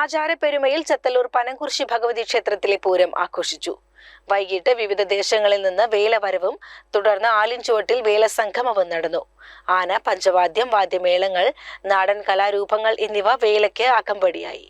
ആചാരപ്പെരുമയിൽ ചത്തല്ലൂർ പനങ്കുർശി ഭഗവതി ക്ഷേത്രത്തിലെ പൂരം ആഘോഷിച്ചു. വൈകിട്ട് വിവിധ ദേശങ്ങളിൽ നിന്ന് വേലവരവും തുടർന്ന് ആലിൻചുവട്ടിൽ വേലസംഗമവും നടന്നു. ആന പഞ്ചവാദ്യം വാദ്യമേളങ്ങൾ നാടൻ കലാരൂപങ്ങൾ എന്നിവ വേലയ്ക്ക് അകമ്പടിയായി.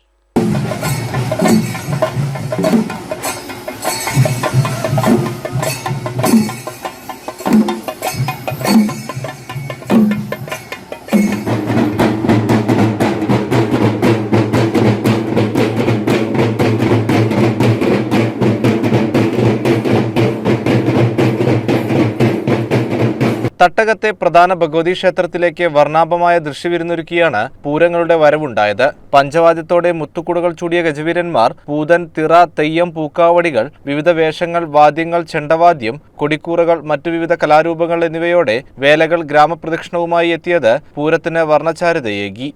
തട്ടകത്തെ പ്രധാന ഭഗവതി ക്ഷേത്രത്തിലേക്ക് വർണാഭമായ ദൃശ്യവിരുന്നൊരുക്കിയാണ് പൂരങ്ങളുടെ വരവുണ്ടായത്. പഞ്ചവാദ്യത്തോടെ മുത്തുക്കുടകൾ ചൂടിയ ഗജവീരന്മാർ പൂതൻ തിറ തെയ്യം പൂക്കാവടികൾ വിവിധ വേഷങ്ങൾ വാദ്യങ്ങൾ ചെണ്ടവാദ്യം കൊടിക്കൂറകൾ മറ്റു വിവിധ കലാരൂപങ്ങൾ എന്നിവയോടെ വേലകൾ ഗ്രാമപ്രദക്ഷിണവുമായി എത്തിയത് പൂരത്തിന് വർണചാരുതയേകി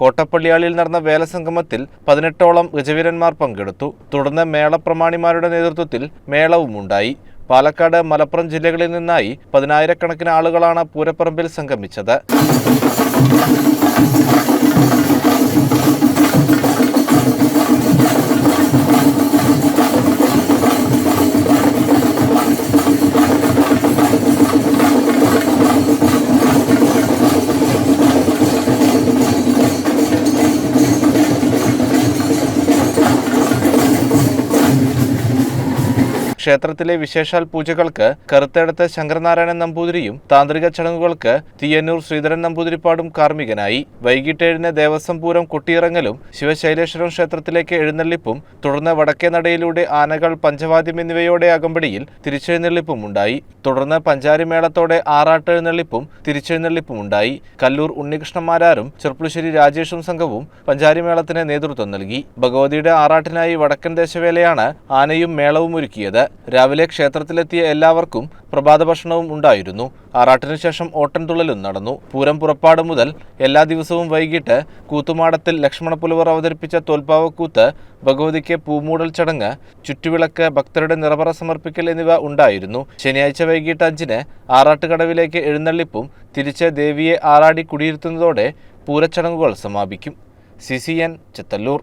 കോട്ടപ്പള്ളിയാളിൽ നടന്ന വേലസംഗമത്തിൽ പതിനെട്ടോളം ഗജവീരന്മാർ പങ്കെടുത്തു. തുടർന്ന് മേളപ്രമാണിമാരുടെ നേതൃത്വത്തിൽ മേളവും ഉണ്ടായി. പാലക്കാട് മലപ്പുറം ജില്ലകളിൽ നിന്നായി പതിനായിരക്കണക്കിന് ആളുകളാണ് പൂരപ്പറമ്പിൽ സംഗമിച്ചത്. ക്ഷേത്രത്തിലെ വിശേഷാൽ പൂജകൾക്ക് കറുത്തേടത്ത് ശങ്കരനാരായണൻ നമ്പൂതിരിയും താന്ത്രിക ചടങ്ങുകൾക്ക് തീയന്നൂർ ശ്രീധരൻ നമ്പൂതിരിപ്പാടും കാർമ്മികനായി. വൈകിട്ട് ഏഴിന് ദേവസ്വം പൂരം കുട്ടിയിറങ്ങലും ശിവശൈലേശ്വരം ക്ഷേത്രത്തിലേക്ക് എഴുന്നള്ളിപ്പും തുടർന്ന് വടക്കേ നടയിലൂടെ ആനകൾ പഞ്ചവാദ്യം എന്നിവയോടെ അകമ്പടിയിൽ തിരിച്ചെഴുന്നള്ളിപ്പും ഉണ്ടായി. തുടർന്ന് പഞ്ചാരിമേളത്തോടെ ആറാട്ട് എഴുന്നള്ളിപ്പും തിരിച്ചെഴുന്നള്ളിപ്പും ഉണ്ടായി. കല്ലൂർ ഉണ്ണികൃഷ്ണമാരാരും ചെർപ്പുളശ്ശേരി രാജേഷും സംഘവും പഞ്ചാരിമേളത്തിന് നേതൃത്വം നൽകി. ഭഗവതിയുടെ ആറാട്ടിനായി വടക്കൻ ദേശവേലയാണ് ആനയും മേളവും ഒരുക്കിയത്. രാവിലെ ക്ഷേത്രത്തിലെത്തിയ എല്ലാവർക്കും പ്രഭാത ഭക്ഷണവും ഉണ്ടായിരുന്നു. ആറാട്ടിനു ശേഷം ഓട്ടൻതുള്ളലും നടന്നു. പൂരം പുറപ്പാട് മുതൽ എല്ലാ ദിവസവും വൈകിട്ട് കൂത്തുമാടത്തിൽ ലക്ഷ്മണപ്പുലവർ അവതരിപ്പിച്ച തോൽപ്പാവക്കൂത്ത് ഭഗവതിക്ക് പൂമൂടൽ ചടങ്ങ് ചുറ്റുവിളക്ക് ഭക്തരുടെ നിറപറ സമർപ്പിക്കൽ എന്നിവ ഉണ്ടായിരുന്നു. ശനിയാഴ്ച വൈകിട്ട് അഞ്ചിന് ആറാട്ടുകടവിലേക്ക് എഴുന്നള്ളിപ്പും തിരിച്ച് ദേവിയെ ആറാടി കുടിയിരുത്തുന്നതോടെ പൂരച്ചടങ്ങുകൾ സമാപിക്കും. C C N Chethallur.